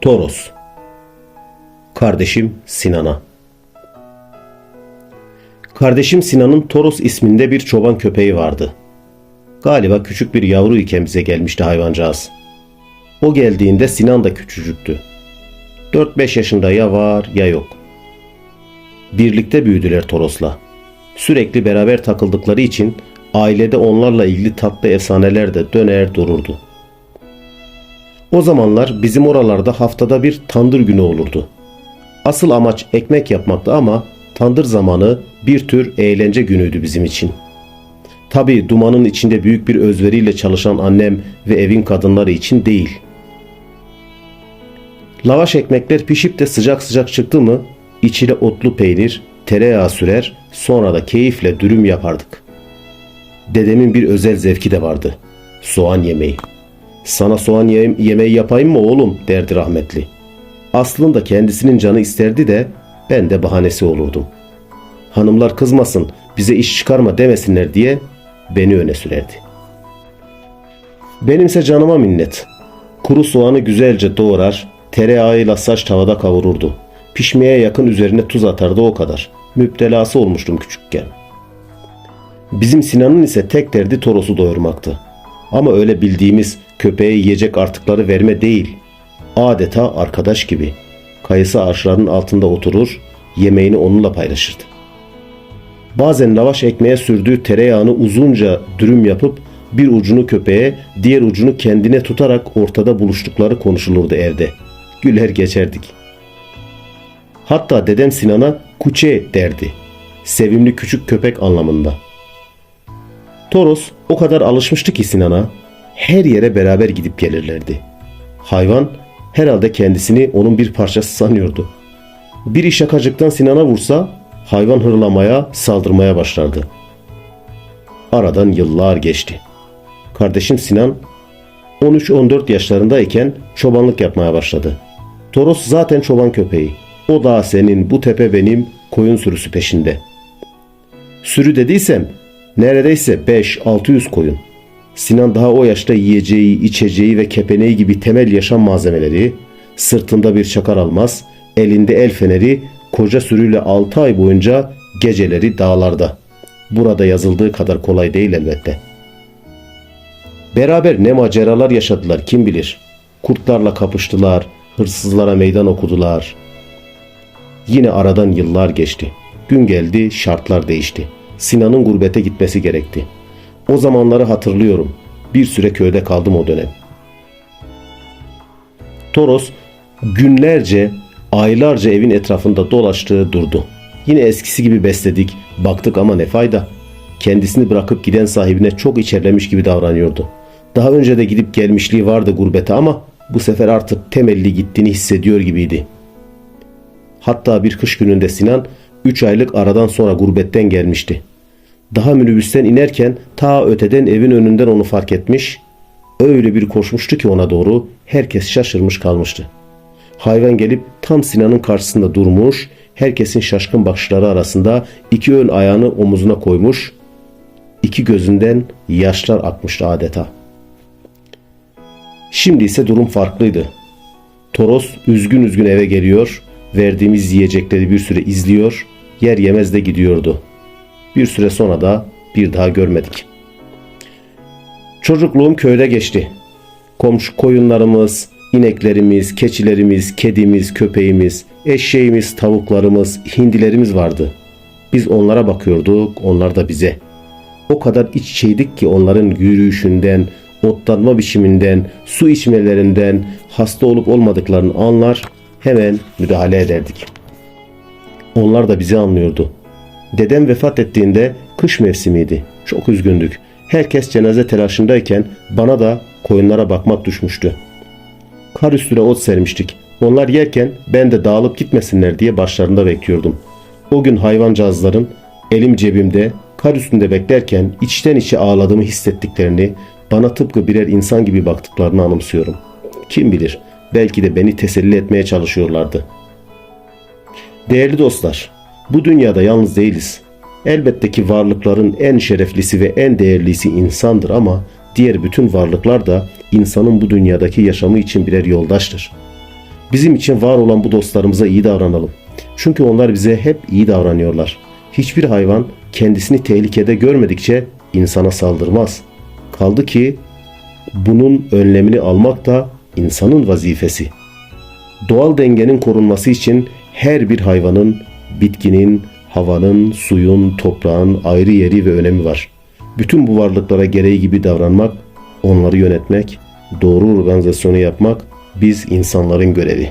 Toros Kardeşim Sinan'a Kardeşim Sinan'ın Toros isminde bir çoban köpeği vardı. Galiba küçük bir yavru iken bize gelmişti hayvancağız. O geldiğinde Sinan da küçücüktü. 4-5 yaşında ya var ya yok. Birlikte büyüdüler Toros'la. Sürekli beraber takıldıkları için ailede onlarla ilgili tatlı efsaneler de döner dururdu. O zamanlar bizim oralarda haftada bir tandır günü olurdu. Asıl amaç ekmek yapmaktı ama tandır zamanı bir tür eğlence günüydü bizim için. Tabi dumanın içinde büyük bir özveriyle çalışan annem ve evin kadınları için değil. Lavaş ekmekler pişip de sıcak sıcak çıktı mı içine otlu peynir, tereyağı sürer sonra da keyifle dürüm yapardık. Dedemin bir özel zevki de vardı. Soğan yemeği. Sana soğan ye- yemeği yapayım mı oğlum derdi rahmetli. Aslında kendisinin canı isterdi de ben de bahanesi olurdum. Hanımlar kızmasın bize iş çıkarma demesinler diye beni öne sürerdi. Benimse canıma minnet. Kuru soğanı güzelce doğrar, tereyağıyla saç tavada kavururdu. Pişmeye yakın üzerine tuz atardı o kadar. Müptelası olmuştum küçükken. Bizim Sinan'ın ise tek derdi Toros'u doyurmaktı. Ama öyle bildiğimiz köpeğe yiyecek artıkları verme değil. Adeta arkadaş gibi. Kayısı ağaçlarının altında oturur, yemeğini onunla paylaşırdı. Bazen lavaş ekmeğe sürdüğü tereyağını uzunca dürüm yapıp bir ucunu köpeğe, diğer ucunu kendine tutarak ortada buluştukları konuşulurdu evde. Güler geçerdik. Hatta dedem Sinan'a kuçe derdi. Sevimli küçük köpek anlamında. Toros o kadar alışmıştı ki Sinan'a her yere beraber gidip gelirlerdi. Hayvan herhalde kendisini onun bir parçası sanıyordu. Biri şakacıktan Sinan'a vursa hayvan hırlamaya, saldırmaya başlardı. Aradan yıllar geçti. Kardeşim Sinan 13-14 yaşlarındayken çobanlık yapmaya başladı. Toros zaten çoban köpeği. O dağ senin, bu tepe benim, koyun sürüsü peşinde. Sürü dediysem neredeyse 5-600 koyun. Sinan daha o yaşta yiyeceği, içeceği ve kepeneği gibi temel yaşam malzemeleri, sırtında bir çakar almaz, elinde el feneri, koca sürüyle 6 ay boyunca geceleri dağlarda. Burada yazıldığı kadar kolay değil elbette. Beraber ne maceralar yaşadılar kim bilir. Kurtlarla kapıştılar, hırsızlara meydan okudular. Yine aradan yıllar geçti. Gün geldi, şartlar değişti. Sinan'ın gurbete gitmesi gerekti. O zamanları hatırlıyorum. Bir süre köyde kaldım o dönem. Toros günlerce, aylarca evin etrafında dolaştı, durdu. Yine eskisi gibi besledik, baktık ama ne fayda. Kendisini bırakıp giden sahibine çok içerlemiş gibi davranıyordu. Daha önce de gidip gelmişliği vardı gurbete ama bu sefer artık temelli gittiğini hissediyor gibiydi. Hatta bir kış gününde Sinan 3 aylık aradan sonra gurbetten gelmişti. Daha minibüsten inerken ta öteden evin önünden onu fark etmiş. Öyle bir koşmuştu ki ona doğru herkes şaşırmış kalmıştı. Hayvan gelip tam Sinan'ın karşısında durmuş, herkesin şaşkın bakışları arasında iki ön ayağını omuzuna koymuş, iki gözünden yaşlar akmıştı adeta. Şimdi ise durum farklıydı. Toros üzgün üzgün eve geliyor, verdiğimiz yiyecekleri bir süre izliyor, yer yemez de gidiyordu. Bir süre sonra da bir daha görmedik. Çocukluğum köyde geçti. Komşu koyunlarımız, ineklerimiz, keçilerimiz, kedimiz, köpeğimiz, eşeğimiz, tavuklarımız, hindilerimiz vardı. Biz onlara bakıyorduk, onlar da bize. O kadar iç içeydik ki onların yürüyüşünden, otlanma biçiminden, su içmelerinden, hasta olup olmadıklarını anlar, hemen müdahale ederdik. Onlar da bizi anlıyordu. Dedem vefat ettiğinde kış mevsimiydi. Çok üzgündük. Herkes cenaze telaşındayken bana da koyunlara bakmak düşmüştü. Kar üstüne ot sermiştik. Onlar yerken ben de dağılıp gitmesinler diye başlarında bekliyordum. O gün hayvancağızların elim cebimde kar üstünde beklerken içten içe ağladığımı hissettiklerini, bana tıpkı birer insan gibi baktıklarını anımsıyorum. Kim bilir belki de beni teselli etmeye çalışıyorlardı. Değerli dostlar, bu dünyada yalnız değiliz. Elbette ki varlıkların en şereflisi ve en değerlisi insandır ama diğer bütün varlıklar da insanın bu dünyadaki yaşamı için birer yoldaştır. Bizim için var olan bu dostlarımıza iyi davranalım. Çünkü onlar bize hep iyi davranıyorlar. Hiçbir hayvan kendisini tehlikede görmedikçe insana saldırmaz. Kaldı ki bunun önlemini almak da insanın vazifesi. Doğal dengenin korunması için her bir hayvanın, bitkinin, havanın, suyun, toprağın ayrı yeri ve önemi var. Bütün bu varlıklara gereği gibi davranmak, onları yönetmek, doğru organizasyonu yapmak biz insanların görevi.